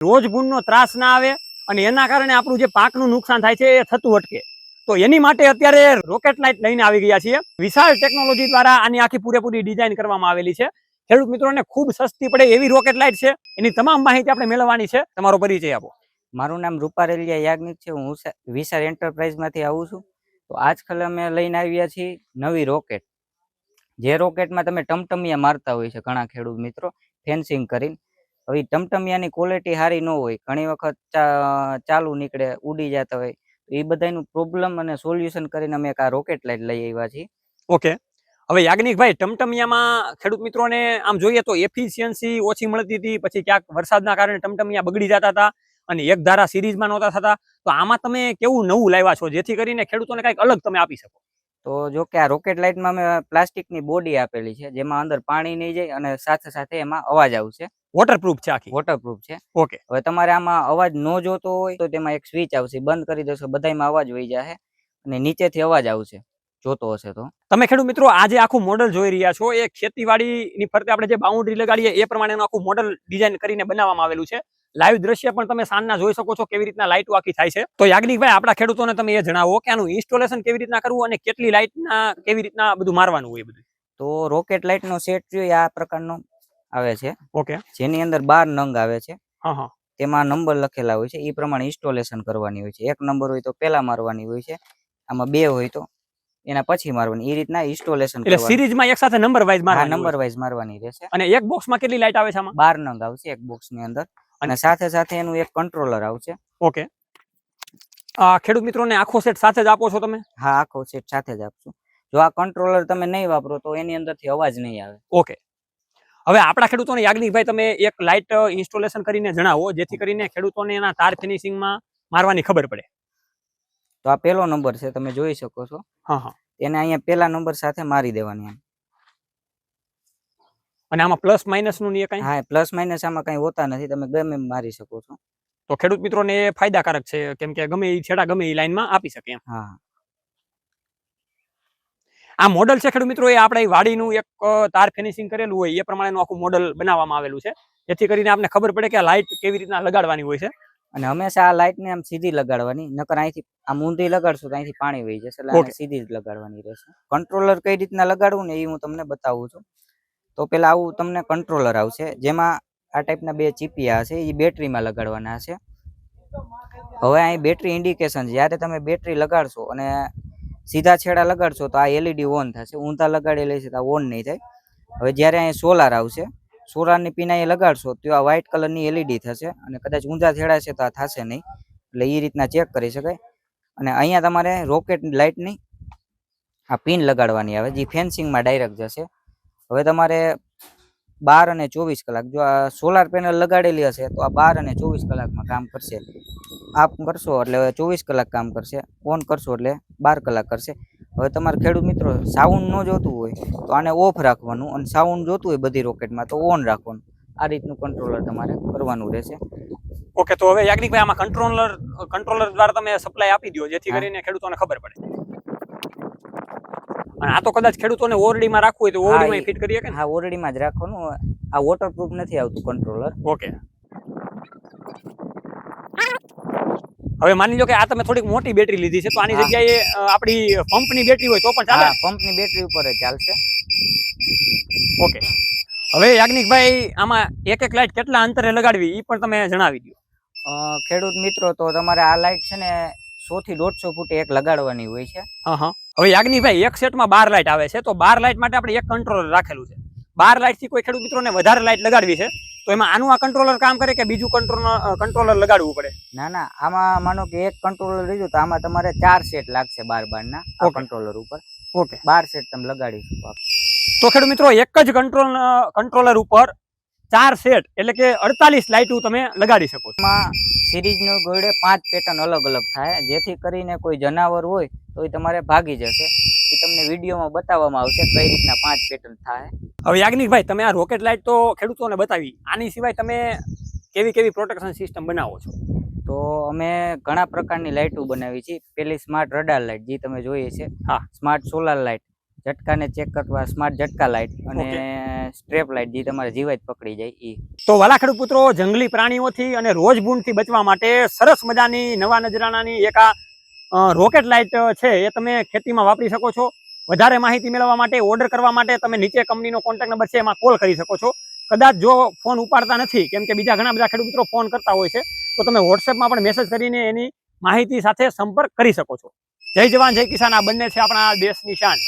રોજ ગુણનો ત્રાસ ના આવે અને એના કારણે આપણું જે પાકનું નુકસાન થાય છે એ થતું અટકે. તો એની માટે અત્યારે રોકેટ લાઇટ લઈને આવી ગયા છીએ. વિશાળ ટેકનોલોજી દ્વારા આની આખી પૂરેપૂરી ડિઝાઇન કરવામાં આવેલી છે. ખેડૂત મિત્રોને ખૂબ સસ્તી પડે એવી રોકેટ લાઇટ છે. એની તમામ માહિતી આપણે મેળવવાની છે. તમારો પરિચય આપો. મારું નામ રૂપારેલિયા યાજ્ઞિક છે. હું વિશાળ એન્ટરપ્રાઇઝમાંથી આવું છું. તો આજકાલ અમે લઈને આવ્યા છીએ નવી રોકેટ જે રોકેટમાં તમે ટમટમિયા મારતા હોય છે ઘણા ખેડૂત મિત્રો ફેન્સિંગ કરીને. હવે ટમટમિયાની ક્વોલિટી સારી ન હોય. ઘણી વખત ચાલુ નીકળે ઉડી જતા હોય. તો એ બધાનું પ્રોબ્લેમ અને સોલ્યુશન કરીને અમે એક આ રોકેટ લાઇટ લઈ આવ્યા છીએ. ઓકે હવે યાજ્ઞિકભાઈ ટમટમિયામાં ખેડૂત મિત્રોને આમ જોઈએ તો એફિશિયન્સી ઓછી મળતી હતી. પછી ક્યાંક વરસાદના કારણે ટમટમિયા બગડી જતા હતા અને એક ધારા સિરીઝમાં નહોતા થતા. તો આમાં તમે કેવું નવું લાવ્યા છો? જેથી કરીને ખેડૂતોને કંઈક અલગ તમે આપી શકો. તો જો કે આ રોકેટ લાઇટમાં અમે પ્લાસ્ટિકની બોડી આપેલી છે જેમાં અંદર પાણી નહીં જાય અને સાથે સાથે એમાં અવાજ આવશે. વોટરપ્રૂફ છે આખી. વોટરપ્રૂફ છે. ઓકે હવે તમારે આમાં અવાજ ન જોતો હોય તો તેમાં એક સ્વિચ આવશે. બંધ કરી દેશો બધાયમાં અવાજ વહી જશે અને નીચેથી અવાજ આવશે. જોતો હશે તો. તમે ખેડૂત મિત્રો આજે આખું મોડલ જોઈ રહ્યા છો. એ ખેતીવાડીની ફરતે આપણે જે બાઉન્ડ્રી લગાડીએ એ પ્રમાણેનું આખું મોડલ ડિઝાઇન કરીને બનાવવામાં આવેલું છે. લાઈવ દ્રશ્ય પણ તમે સાંજના જોઈ શકો છો કેવી રીતના લાઇટો આખી થાય છે. તો યાજ્ઞિકભાઈ આપણા ખેડૂતોને તમે એ જણાવો કે આનું ઇન્સ્ટોલેશન કેવી રીતના કરવું અને કેટલી લાઇટના કેવી રીતના બધું મારવાનું હોય બધું? તો રોકેટ લાઇટનો સેટ જોઈએ આ પ્રકારનો. આવે છે. ઓકે. જેની અંદર બાર નંગ આવે છે. તેમાં નંબર લખેલા હોય છે. એ પ્રમાણે ઇન્સ્ટોલેશન કરવાની હોય છે. એક નંબર હોય તો પેલા મારવાની હોય છે. આમાં બે હોય તો એના પછી મારવાની. એ રીતના ઇન્સ્ટોલેશન એટલે સિરીઝમાં એક સાથે નંબર વાઇઝ નંબર. વાઇઝ મારવાની રહેશે. અને એક બોક્સમાં કેટલી લાઇટ આવે છે આમાં? બાર નંગ આવશે એક બોક્સની અંદર. અને સાથે સાથે એનું એક કંટ્રોલર આવશે. ઓકે. આ ખેડૂત મિત્રોને આખો સેટ સાથે જ આપો છો તમે? હા આખો સેટ સાથે જ આપશું. જો આ કંટ્રોલર તમે નહીં વાપરો તો એની અંદરથી અવાજ નહીં આવે. ઓકે. હવે આપણા ખેડૂતોને યાજ્ઞિકભાઈ તમે એક લાઇટ ઇન્સ્ટોલેશન કરીને જણાવો જેથી કરીને ખેડૂતોને એના તાર ફિનિશિંગમાં મારવાની ખબર પડે. તો આ પહેલો નંબર છે તમે જોઈ શકો છો. હા હા. એને અહીંયા પહેલા નંબર સાથે મારી દેવાની એમ. અને આમાં પ્લસ માઇનસનું ને એ કઈ? હા પ્લસ માઇનસ આમાં કઈ હોતા નથી તમે ગમે એમ મારી શકો છો. તો ખેડૂત મિત્રોને એ ફાયદાકારક છે કેમ કે ગમે એ છેડા ગમે એ લાઈનમાં આપી શકે એમ. હા. આ મોડલ છે ખેડૂત મિત્રો એ આપણે વાડીનું એક તાર ફિનિશિંગ કરેલું હોય એ પ્રમાણેનું આખું મોડલ બનાવવામાં આવેલું છે. જેથી કરીને આપણે ખબર પડે કે આ લાઇટ કેવી રીતના લગાડવાની હોય છે. અને હંમેશા આ લાઇટ ને આમ સીધી લગાડવાની નકર અહીંથી આમ ઊંધી લગાડશું તો અહીંથી પાણી વહી જશે એટલે સીધી જ લગાડવાની રહેશે. કંટ્રોલર કઈ રીતના લગાડવું ને એ હું તમને બતાવું છું. તો પેલા આવું તમને કંટ્રોલર આવશે જેમાં આ ટાઈપના બે ચીપિયા હશે એ બેટરીમાં લગાડવાના હશે. હવે અહીં બેટરી ઇન્ડિકેશન જ્યારે તમે બેટરી લગાડશો અને સીધા છેડા લગાડશો તો આ એલઈડી ઓન થશે. ઊંધા લગાડેલી છે તો ઓન નહીં થાય. હવે જ્યારે અહીં સોલાર આવશે સોલારની પિન અહીં લગાડશો તો આ વ્હાઇટ કલરની એલઈડી થશે અને કદાચ ઊંધા છેડા છે તો આ થશે નહીં. એટલે એ રીતના ચેક કરી શકાય. અને અહીંયા તમારે રોકેટ લાઇટની આ પિન લગાડવાની આવે, જે ફેન્સિંગમાં ડાયરેક્ટ જશે. હવે તમારે બાર અને ચોવીસ કલાક, જો આ સોલાર પેનલ લગાડેલી હશે તો આ બાર અને ચોવીસ કલાકમાં કામ કરશે. આપ કરશો એટલે ચોવીસ કલાક કામ કરશે ઓન કરશો એટલે બાર કલાક કરશે. હવે તમારે ખેડૂત મિત્રો સાઉન્ડ ન જોતું હોય તો આને ઓફ રાખવાનું અને સાઉન્ડ જોતું હોય બધી રોકેટમાં તો ઓન રાખવાનું. આ રીતનું કંટ્રોલર તમારે કરવાનું રહેશે. ઓકે તો હવે યાજ્ઞિકભાઈ આમાં કંટ્રોલર કંટ્રોલર દ્વારા તમે સપ્લાય આપી દો જેથી કરીને ખેડૂતોને ખબર પડે. અને આ તો કદાચ ખેડૂતોને ઓરડીમાં રાખવું હોય તો ઓરડીમાં ફિટ કરી શકે હા ઓરડીમાં જ રાખવાનું. આ વોટરપ્રૂફ નથી આવતું કંટ્રોલર ઓકે. હવે માની લો કે આ તમે થોડીક મોટી બેટરી લીધી છે તો આની જગ્યાએ આપણી પંપની બેટરી હોય તો પણ ચાલે? પંપની બેટરી ઉપર જ ચાલશે. ઓકે હવે યાજ્ઞિકભાઈ આમાં એક એક લાઇટ કેટલા અંતરે લગાડવી એ પણ તમે જણાવી દો ખેડૂત મિત્રો તો તમારે આ લાઇટ છે ને સો થી દોઢસો ફૂટ એક લગાડવાની હોય છે. હા હા. હવે યાજ્ઞિકભાઈ એક સેટમાં બાર લાઇટ આવે છે તો બાર લાઇટ માટે આપણે એક કંટ્રોલર રાખેલું છે. બાર લાઇટથી કોઈ ખેડૂત મિત્રોને વધારે લાઇટ લગાડવી છે તો એમાં આનું આ કંટ્રોલર કામ કરે કે બીજું કંટ્રોલર કંટ્રોલર લગાડવું પડે? ના ના આમાં માનો કે એક કંટ્રોલર લીધું તો આમાં તમારે ચાર સેટ લાગશે બાર બાર ના આ કંટ્રોલર ઉપર. ઓકે. બાર સેટ તમે લગાડી શકો તો ખેડૂત મિત્રો એક જ કંટ્રોલ કંટ્રોલર ઉપર ચાર સેટ એટલે કે અડતાલીસ લાઇટ તમે લગાડી શકો એમાં સિરીઝનો ગોળે પાંચ પેટર્ન અલગ અલગ થાય. જેથી કરીને કોઈ જનાવર હોય તો એ તમારે ભાગી જશે. તમને વિડીયોમાં બતાવવામાં આવશે કઈ રીતના પાંચ પેટર્ન થાય. હવે યાજ્ઞિકભાઈ તમે આ રોકેટ લાઇટ તો ખેડૂતોને બતાવી. આની સિવાય તમે કેવી કેવી પ્રોટેક્શન સિસ્ટમ બનાવો છો? તો અમે ઘણા પ્રકારની લાઇટો બનાવી છે. પેલી સ્માર્ટ રડાર લાઇટ જે તમે જોઈએ છે. હા. સ્માર્ટ સોલાર લાઇટ ઝટકાને ચેક કરવા સ્માર્ટ ઝટકા લાઇટ અને સ્ટ્રેપ લાઇટ જે તમારે જીવાય જ પકડી જાય એ તો વાલા ખેડૂત પુત્રો જંગલી પ્રાણીઓથી અને રોજબૂનથી બચવા માટે સરસ મજાની નવા નજરાણાની એક આ રોકેટ લાઇટ છે એ તમે ખેતીમાં વાપરી શકો છો. વધારે માહિતી મેળવવા માટે ઓર્ડર કરવા માટે તમે નીચે કંપનીનો કોન્ટેક્ટ નંબર છે, એમાં કોલ કરી શકો છો. કદાચ જો ફોન ઉપાડતા નથી, કેમ કે બીજા ઘણા બધા ખેડૂત મિત્રો ફોન કરતા હોય છે, તો તમે વોટ્સએપમાં પણ મેસેજ કરીને એની માહિતી સાથે સંપર્ક કરી શકો છો. જય જવાન, જય કિસાન, આ બંને છે આપણા દેશની શાન.